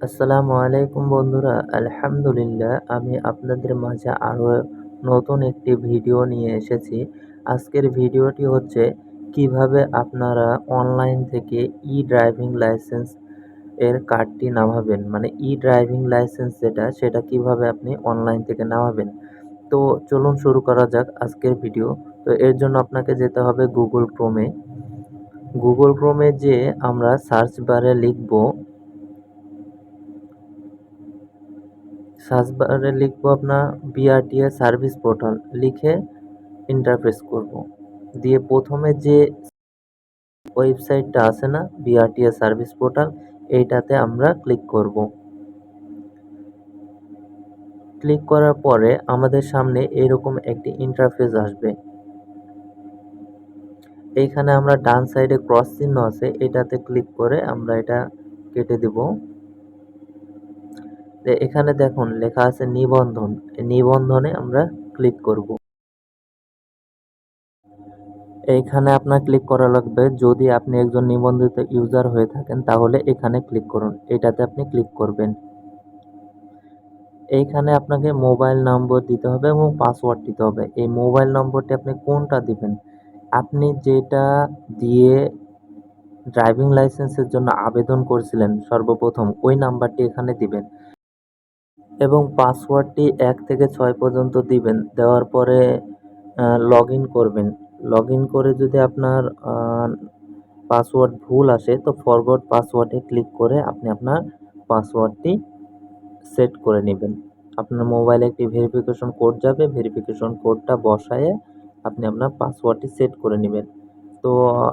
আসসালামু আলাইকুম বন্ধুরা। আলহামদুলিল্লাহ, আমি আপনাদের মাঝে আরও নতুন একটি ভিডিও নিয়ে এসেছি। আজকের ভিডিওটি হচ্ছে, কীভাবে আপনারা অনলাইন থেকে ই ড্রাইভিং লাইসেন্স এর কার্ডটি নামাবেন। মানে ই ড্রাইভিং লাইসেন্স যেটা, সেটা কীভাবে আপনি অনলাইন থেকে নামাবেন। তো চলুন শুরু করা যাক আজকের ভিডিও। তো এর জন্য আপনাকে যেতে হবে গুগল ক্রোমে। গুগল ক্রোমে যে আমরা সার্চ বারে লিখব সার্চ বারে লিখব আপনার বিআরটিএ সার্ভিস পোর্টাল লিখে ইন্টারফেস করব। দিয়ে প্রথমে যে ওয়েবসাইটটা আছে না বিআরটিএ সার্ভিস পোর্টাল, এইটাতে আমরা ক্লিক করব। ক্লিক করার পরে আমাদের সামনে এরকম একটি ইন্টারফেস আসবে এইখানে আমরা ডান সাইডে ক্রস চিহ্ন আছে, এটাতে ক্লিক করে আমরা এটা কেটে দেব এখানে দেখুন, লেখা আছে নিবন্ধন। নিবন্ধনে আমরা ক্লিক করব। এইখানে আপনার ক্লিক করা লাগবে। যদি আপনি একজন নিবন্ধিত ইউজার হয়ে থাকেন, তাহলে এখানে ক্লিক করুন। এটাতে আপনি ক্লিক করবেন। এইখানে আপনাকে মোবাইল নম্বর দিতে হবে এবং পাসওয়ার্ড দিতে হবে। এই মোবাইল নম্বরটি আপনি কোনটা দিবেন? আপনি যেটা দিয়ে ড্রাইভিং লাইসেন্সের জন্য আবেদন করছিলেন, সর্বপ্রথম, ওই নাম্বারটি এখানে দিবেন। এবং পাসওয়ার্ডটি এক থেকে ছয় পর্যন্ত দিবেন। দেওয়ার পরে লগ ইন করবেন। লগ ইন করে যদি আপনার পাসওয়ার্ড ভুল আসে, তো ফরওয়ার্ড পাসওয়ার্ডে ক্লিক করে আপনি আপনার পাসওয়ার্ডটি সেট করে নেবেন। আপনার মোবাইলে একটি ভেরিফিকেশন কোড যাবে। ভেরিফিকেশন কোডটা বসায়ে আপনি আপনার পাসওয়ার্ডটি সেট করে নেবেন। তো,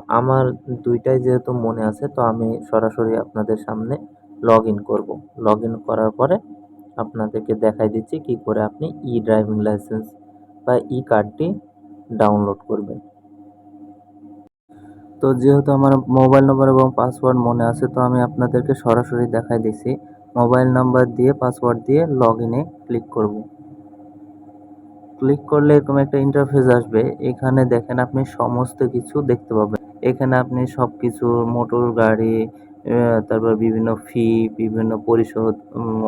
আমার দুইটাই যেহেতু মনে আছে, তো আমি সরাসরি আপনাদের সামনে লগ ইন করব। লগ ইন করার পরে আপনাদেরকে দেখাই দিচ্ছি কি করে আপনি ই ড্রাইভিং লাইসেন্স বা ই কার্ডটি ডাউনলোড করবেন। তো যেহেতু আমার মোবাইল নম্বর এবং পাসওয়ার্ড মনে আছে, তো আমি আপনাদেরকে সরাসরি দেখাই দিছি মোবাইল নাম্বার দিয়ে পাসওয়ার্ড দিয়ে লগ ইনে ক্লিক করব। ক্লিক করলে এরকম একটা ইন্টারফেস আসবে। এখানে দেখেন আপনি সমস্ত কিছু দেখতে পাবেন। এখানে আপনি সব কিছু মোটর গাড়ি তারপর বিভিন্ন ফি বিভিন্ন পরিশোধ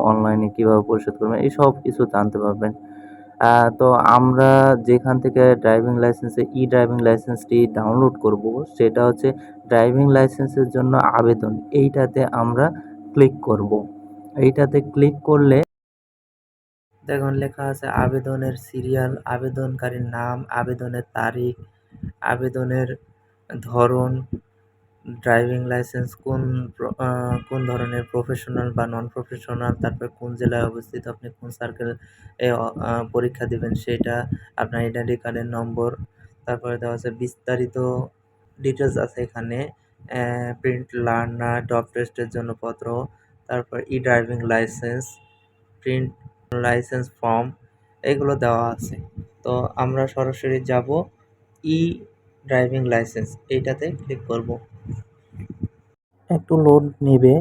অনলাইনে কীভাবে পরিশোধ করবেন, এই সব কিছু জানতে পারবেন। তো আমরা যেখান থেকে ড্রাইভিং লাইসেন্সে ই ড্রাইভিং লাইসেন্সটি ডাউনলোড করব, সেটা হচ্ছে ড্রাইভিং লাইসেন্সের জন্য আবেদন। এইটাতে আমরা ক্লিক করব। এইটাতে ক্লিক করলে দেখুন, লেখা আছে আবেদনের সিরিয়াল আবেদনকারীর নাম, আবেদনের তারিখ, আবেদনের ধরন ড্রাইভিং লাইসেন্স কোন কোন ধরনের প্রফেশনাল বা নন প্রফেশনাল তারপর কোন জেলায় অবস্থিত, আপনি কোন সার্কেল এ পরীক্ষা দেবেন সেটা আপনার আইডেন্টি কার্ডের নম্বর, তারপরে দেওয়া আছে বিস্তারিত ডিটেলস আছে এখানে প্রিন্ট লার্নার ডপ টেস্টের জন্য পত্র, তারপর e driving license print license form এগুলো দেওয়া আছে। তো আমরা সরাসরি যাব ই ড্রাইভিং লাইসেন্স এইটাতে ক্লিক করব। একটু লোড নেবে।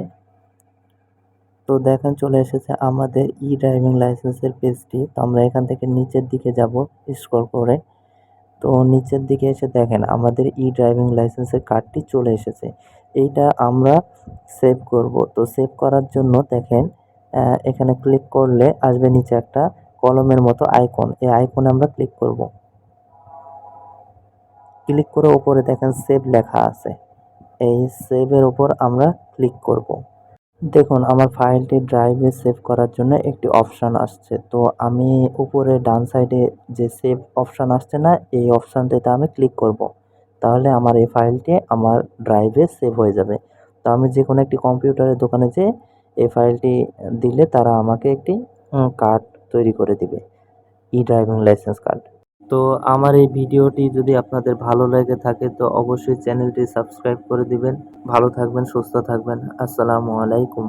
তো দেখেন চলে এসেছে আমাদের ই ড্রাইভিং লাইসেন্সের পেজটি তো আমরা এখান থেকে নিচের দিকে যাব স্ক্রল করে। তো নিচের দিকে এসে দেখেন আমাদের ই ড্রাইভিং লাইসেন্সের কার্ডটি চলে এসেছে। এইটা আমরা সেভ করব। তো সেভ করার জন্য দেখেন এখানে ক্লিক করলে আসবে নিচে একটা কলমের মতো আইকন এই আইকনে আমরা ক্লিক করব। ক্লিক করে ওপরে দেখেন সেভ লেখা আছে। এই সেভের ওপর আমরা ক্লিক করব। দেখুন, আমার ফাইলটি ড্রাইভে সেভ করার জন্য একটি অপশান আসছে। তো আমি উপরে ডান সাইডে যে সেভ অপশান আসছে না, এই অপশানটিতে আমি ক্লিক করব। তাহলে আমার এই ফাইলটি আমার ড্রাইভে সেভ হয়ে যাবে। তো আমি যে কোনো একটি কম্পিউটারের দোকানে যে এই ফাইলটি দিলে তারা আমাকে একটি কার্ড তৈরি করে দিবে। ই ড্রাইভিং লাইসেন্স কার্ড তো আমার এই ভিডিওটি যদি আপনাদের ভালো লেগে থাকে, তো অবশ্যই চ্যানেলটি সাবস্ক্রাইব করে দিবেন। ভালো থাকবেন, সুস্থ থাকবেন। আসসালামু আলাইকুম।